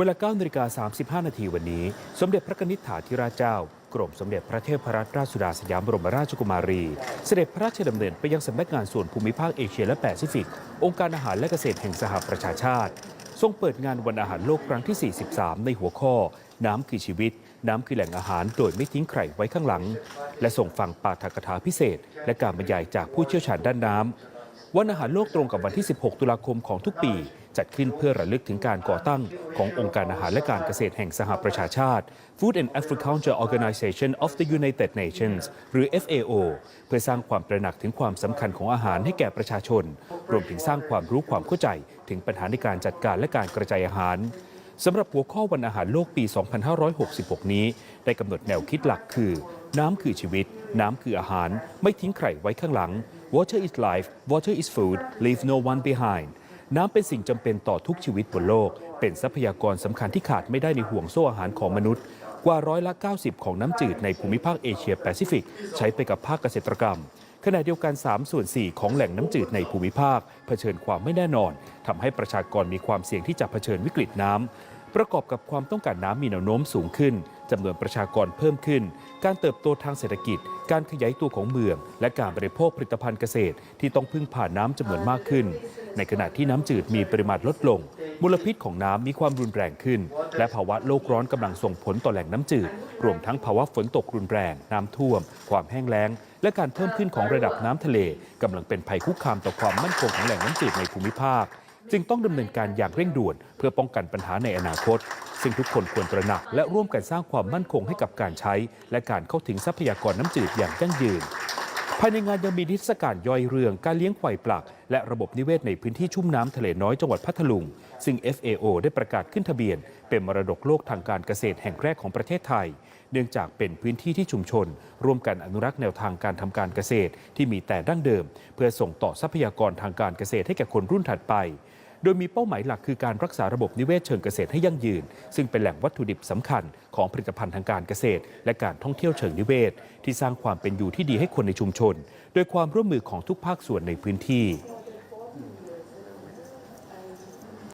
เวลา9นาฬิกา35 นาทีวันนี้ สมเด็จพระนิษฐาธิราชเจ้ากรมสมเด็จพระเทพรัตนราชสุดาสยามบรมราชกุมารี เสด็จพระราชดำเนินไปยังสำนักงานส่วนภูมิภาคเอเชียและแปซิฟิก องค์การอาหารและเกษตรแห่งสหประชาชาติ ทรงเปิดงานวันอาหารโลกครั้งที่ 43 ในหัวข้อ น้ำคือชีวิต น้ำคือแหล่งอาหารโดยไม่ทิ้งใครไว้ข้างหลัง และส่งฟังปาฐกถาพิเศษ และการบรรยายจากผู้เชี่ยวชาญด้านน้ำวันอาหารโลกตรงกับวันที่ 16 ตุลาคมของทุกปี จัดขึ้นเพื่อระลึกถึงการก่อตั้งขององค์การอาหารและการเกษตรแห่งสหประชาชาติ Food and Agriculture Organization of the United Nations หรือ FAO เพื่อสร้างความตระหนักถึงความสำคัญของอาหารให้แก่ประชาชน รวมถึงสร้างความรู้ความเข้าใจถึงปัญหาในการจัดการและการกระจายอาหารสำหรับหัวข้อวันอาหารโลกปี 2566 นี้ ได้กำหนดแนวคิดหลักคือ น้ำคือชีวิต น้ำคืออาหาร ไม่ทิ้งใครไว้ข้างหลัง Water is life Water is food Leave no one behind น้ำเป็นสิ่งจำเป็นต่อทุกชีวิตบนโลก เป็นทรัพยากรสำคัญที่ขาดไม่ได้ในห่วงโซ่อาหารของมนุษย์ กว่าร้อยละ 90 ของน้ำจืดในภูมิภาคเอเชียแปซิฟิก ใช้ไปกับภาคเกษตรกรรมขณะเดียวกัน 3 ส่วน 4 ของแหล่งน้ำจืดในภูมิภาค เผชิญความไม่แน่นอนทำให้ประชากรมีความเสี่ยงที่จะเผชิญวิกฤตน้ำ ประกอบกับความต้องการน้ำมีแนวโน้มสูงขึ้นจำนวนประชากรเพิ่มขึ้น การเติบโตทางเศรษฐกิจ การขยายตัวของเมือง และการบริโภคผลิตภัณฑ์เกษตรที่ต้องพึ่งผ่านน้ำจำนวนมากขึ้น ในขณะที่น้ำจืดมีปริมาณลดลง มลพิษของน้ำมีความรุนแรงขึ้น และภาวะโลกร้อนกำลังส่งผลต่อแหล่งน้ำจืด รวมทั้งภาวะฝนตกรุนแรง น้ำท่วม ความแห้งแล้ง และการเพิ่มขึ้นของระดับน้ำทะเลกำลังเป็นภัยคุกคามต่อความมั่นคงของแหล่งน้ำจืดในภูมิภาค จึงต้องดำเนินการอย่างเร่งด่วน เพื่อป้องกันปัญหาในอนาคต ซึ่งทุกคนควรตระหนัก และร่วมกันสร้างความมั่นคงให้กับการใช้ และการเข้าถึงทรัพยากรน้ำจืดอย่างยั่งยืน ภายในงานยังมีนิทรรศการย่อยเรื่องการเลี้ยงควายปลัก และระบบนิเวศในพื้นที่ชุ่มน้ำทะเลน้อยจังหวัดพัทลุง ซึ่ง FAO ได้ประกาศขึ้นทะเบียน เป็นมรดกโลกทางการเกษตรแห่งแรกของประเทศไทย เนื่องจากเป็นพื้นที่ที่ชุมชน ร่วมกันอนุรักษ์แนวทางการทำการเกษตรที่มีแต่ดั้งเดิม เพื่อส่งต่อทรัพยากรทางการเกษตรให้แก่คนรุ่นถัดไป โดยมีเป้าหมายหลักคือการรักษาระบบนิเวศเชิงเกษตรให้ยั่งยืน ซึ่งเป็นแหล่งวัตถุดิบสำคัญของผลิตภัณฑ์ทางการเกษตร และการท่องเที่ยวเชิงนิเวศ ที่สร้างความเป็นอยู่ที่ดีให้คนในชุมชน โดยความร่วมมือของทุกภาคส่วนในพื้นที่